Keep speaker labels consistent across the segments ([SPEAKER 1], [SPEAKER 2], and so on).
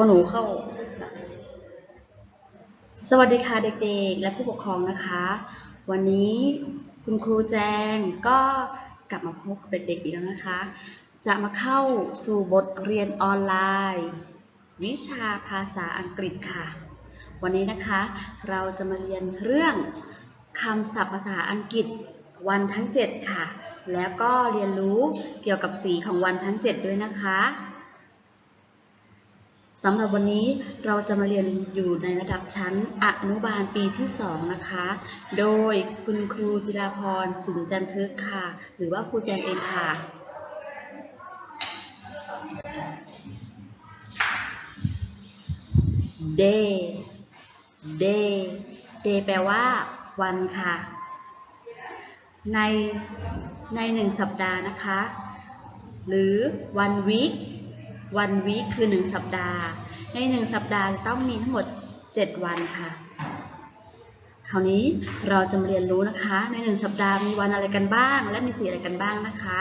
[SPEAKER 1] พหนูเข้า สวัสดีค่ะเด็กๆ และผู้ปกครองนะคะ วันนี้คุณครูแจงก็กลับมาพบกับเด็กๆอีกแล้วนะคะ จะมาเข้าสู่บทเรียนออนไลน์ วิชาภาษาอังกฤษค่ะ วันนี้นะคะ เราจะมาเรียนเรื่องคำศัพท์ภาษาอังกฤษวันทั้ง 7 ค่ะ แล้วก็เรียนรู้เกี่ยวกับสีของวันทั้ง 7 ด้วยนะคะ สำหรับวันนี้เราจะมาเรียนอยู่ในระดับชั้นอนุบาลปีที่ 2 นะคะ โดยคุณครูจิราพรสินจันทึกค่ะ หรือว่าครูแจงเองค่ะ day day day แปลว่า วันค่ะ ในในหนึ่งสัปดาห์นะคะ หรือ one week one week คือหนึ่งสัปดาห์ ในหนึ่งสัปดาห์จะต้องมีทั้งหมด 7 วันค่ะ คราวนี้เราจะมาเรียนรู้นะคะ ในหนึ่งสัปดาห์มีวันอะไรกันบ้าง และมีสีอะไรกันบ้างนะคะ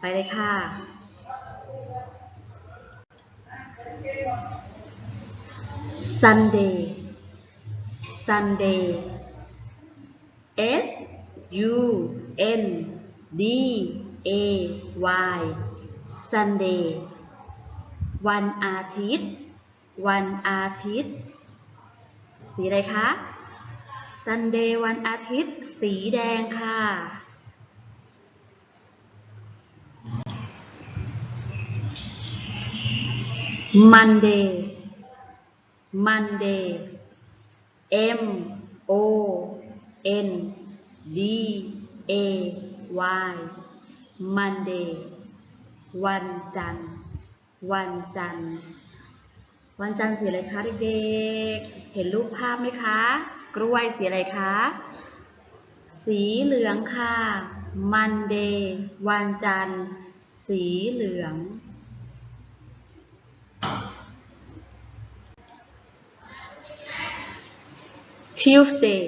[SPEAKER 1] ไปเลยค่ะ Sunday Sunday S U N D A Y Sunday วันอาทิตย์ วันอาทิตย์ สีอะไรคะ Sunday วันอาทิตย์ สีแดงค่ะ Monday Monday M O N D A Y Monday วันจันทร์ วันจันทร์ วันจันทร์สีอะไรคะเด็กๆ เห็นรูปภาพไหมคะ กล้วยสีอะไรคะ สีเหลืองค่ะ Monday วันจันทร์ สีเหลือง Tuesday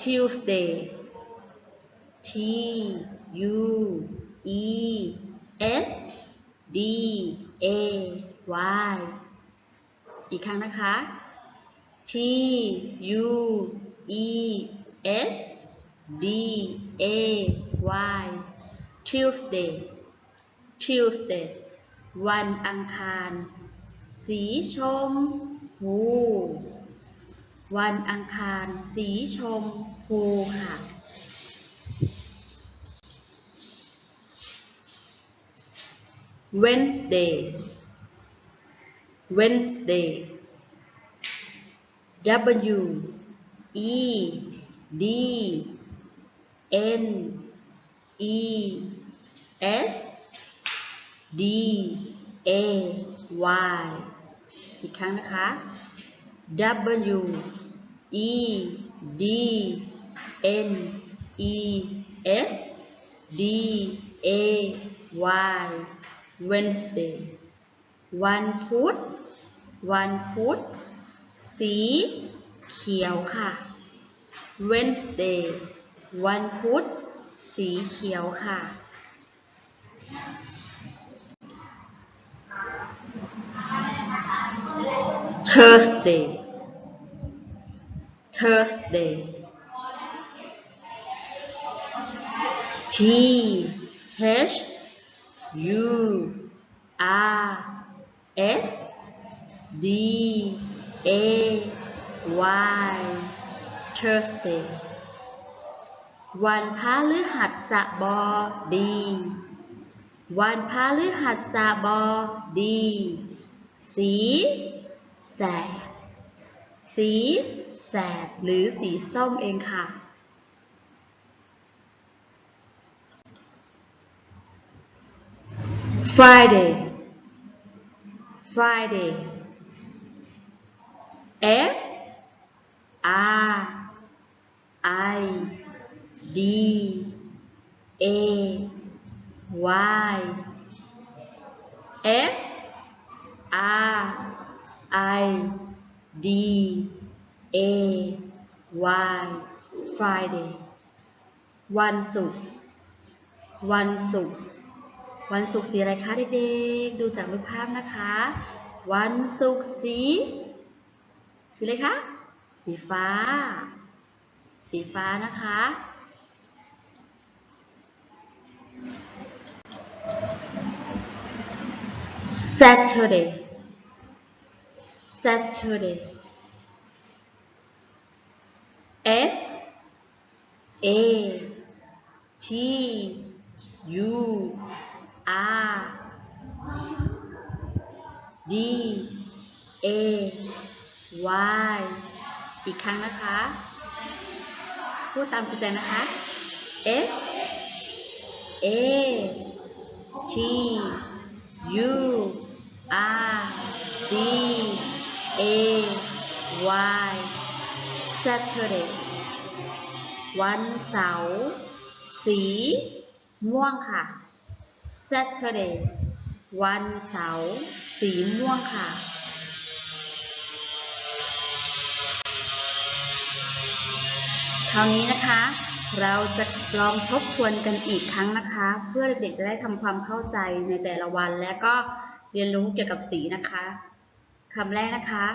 [SPEAKER 1] Tuesday T U E S D A Y อีกครั้งนะคะ T U E S D A Y Tuesday Tuesday วันอังคาร สีชมพู วันอังคาร สีชมพู Wednesday Wednesday W E D N E S D A Y อีกครั้งนะคะ W E D N E S D A Y Wednesday วันพุธ วันพุธ สีเขียวค่ะ Wednesday วันพุธ สีเขียวค่ะ Thursday Thursday T H U R S D A Y Thursday วันพฤหัสบดี วันพฤหัสบดี สีแสด สีแสดหรือสีส้มเองค่ะ Friday Friday F R I D A Y F R I D A Y Friday วันศุกร์ วันศุกร์ วันศุกร์สีอะไรคะเด็กๆ ดูจากรูปภาพนะคะ วันศุกร์สี สีอะไรคะ สีฟ้า สีฟ้านะคะ Saturday Saturday S A T U R D A Y อีกครั้งนะคะ พูดตามคุณแจนะคะ S A T U R D A Y Saturday วันเสาร์สีม่วงค่ะ Saturday วันเสาร์สีม่วงค่ะ คราวนี้นะคะ เราจะลองทบทวนกันอีกครั้งนะคะ เพื่อเด็กๆจะได้ทำความเข้าใจในแต่ละวันและก็เรียนรู้เกี่ยวกับสีนะคะคำแรกนะคะ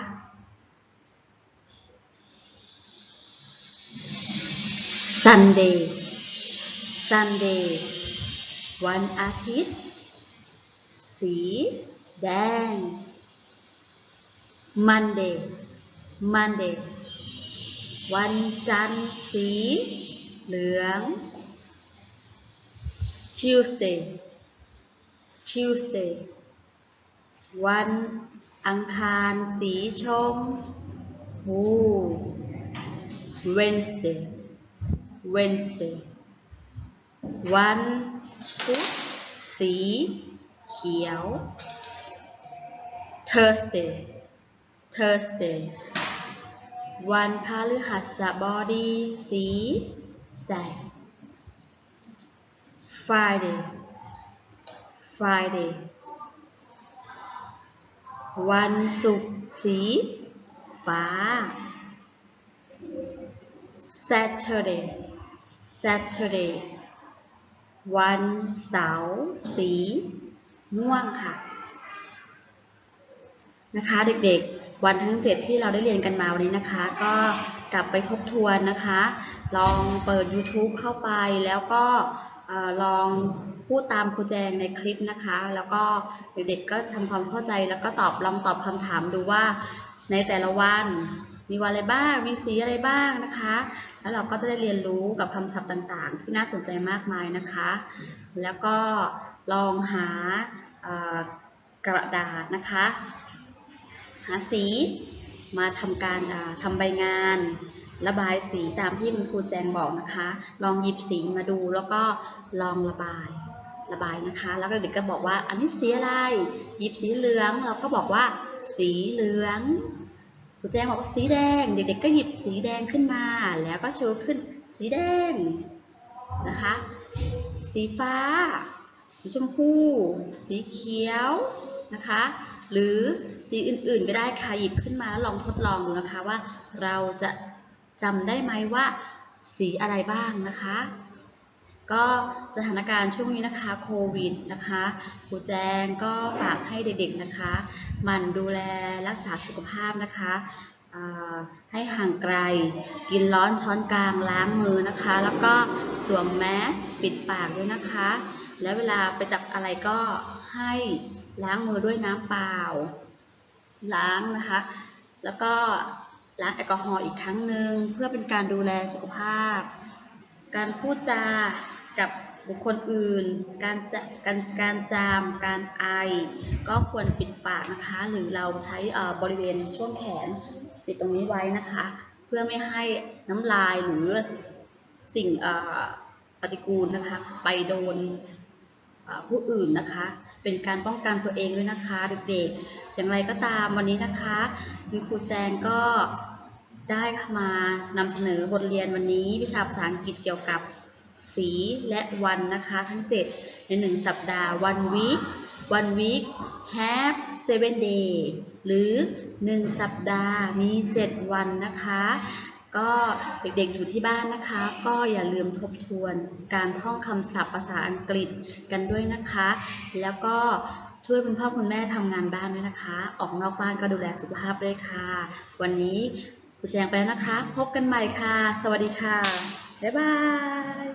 [SPEAKER 1] Sunday Sunday วันอาทิตย์ สีแดง Monday Monday วันจันทร์สี เหลือง Tuesday Tuesday วันอังคารสีชมพู Wednesday Wednesday วันพุธสีเขียว Thursday Thursday วันพฤหัสบดีสีแสง Friday Friday วันศุกร์สีฟ้า Saturday Saturday วันเสาร์สีม่วงค่ะ นะคะเด็กๆ วันทั้ง 7 ที่เราได้เรียนกันมาวันนี้นะคะ ก็กลับไปทบทวนนะคะ ลองเปิด YouTube เข้าไปแล้วก็ลองพูดตามครูแจงในคลิปนะคะ แล้วก็เด็กๆก็ทำความเข้าใจแล้วก็ตอบลองตอบคำถามดูว่าในแต่ละวันมีวันอะไรบ้าง มีสีอะไรบ้างนะคะ แล้วเราก็จะได้เรียนรู้กับคำศัพท์ต่างๆ ที่น่าสนใจมากมายนะคะ แล้วก็ลองหากระดาษนะคะ หาสีมาทำการอ่าทำใบงาน ระบายสีตามที่คุณครูแจงบอกนะคะ ลองหยิบสีมาดูแล้วก็ลองระบายระบายนะคะ แล้วก็เด็กก็บอกว่าอันนี้สีอะไร หยิบสีเหลือง เราก็บอกว่า สีเหลือง ครูแจงบอกว่าสีแดง เด็กๆก็หยิบสีแดงขึ้นมา แล้วก็โชว์ขึ้นสีแดงนะคะ สีฟ้า สีชมพู สีเขียวนะคะ หรือสีอื่นๆก็ได้ค่ะหยิบขึ้นมาแล้วลองทดลองดูนะคะว่าเราจะจำได้ไหมว่าสีอะไรบ้างนะคะ ก็สถานการณ์ช่วงนี้นะคะโควิดนะคะครูแจงก็ฝากให้เด็กๆนะคะหมันดูแลรักษาสุขภาพนะคะให้ห่างไกล กินร้อนช้อนกลางล้างมือนะคะ แล้วก็สวมแมสปิดปากด้วยนะคะ แล้วเวลาไปจับอะไรก็ให้ล้างมือด้วยน้ำเปล่า ล้างนะคะ แล้วก็ล้างแอลกอฮอล์อีกครั้งหนึ่งเพื่อเป็นการดูแลสุขภาพ การพูดจา กับบุคคลอื่น การจะการการจาม การไอ ก็ควรปิดปากนะคะ หรือเราใช้บริเวณช่วงแขนปิดตรงนี้ไว้นะคะ เพื่อไม่ให้น้ำลายหรือสิ่งปฏิกูลนะคะ ไปโดนผู้อื่นนะคะ เป็นการป้องกันตัวเองด้วยนะคะเด็กๆ อย่างไรก็ตามวันนี้นะคะคุณครูแจงก็ได้มานำเสนอบทเรียนวันนี้วิชาภาษาอังกฤษเกี่ยวกับ สีและวันนะคะทั้ง 7 ใน 1 สัปดาห์ one week one week have seven day หรือ 1 สัปดาห์มี 7 วันนะคะ ก็เด็กๆอยู่ที่บ้านนะคะ ก็อย่าลืมทบทวนการท่องคำศัพท์ภาษาอังกฤษกันด้วยนะคะ แล้วก็ช่วยคุณพ่อคุณแม่ทำงานบ้านด้วยนะคะ ออกนอกบ้านก็ดูแลสุขภาพด้วยค่ะ วันนี้ครูแจงไปแล้วนะคะ พบกันใหม่ค่ะ สวัสดีค่ะ บ๊ายบาย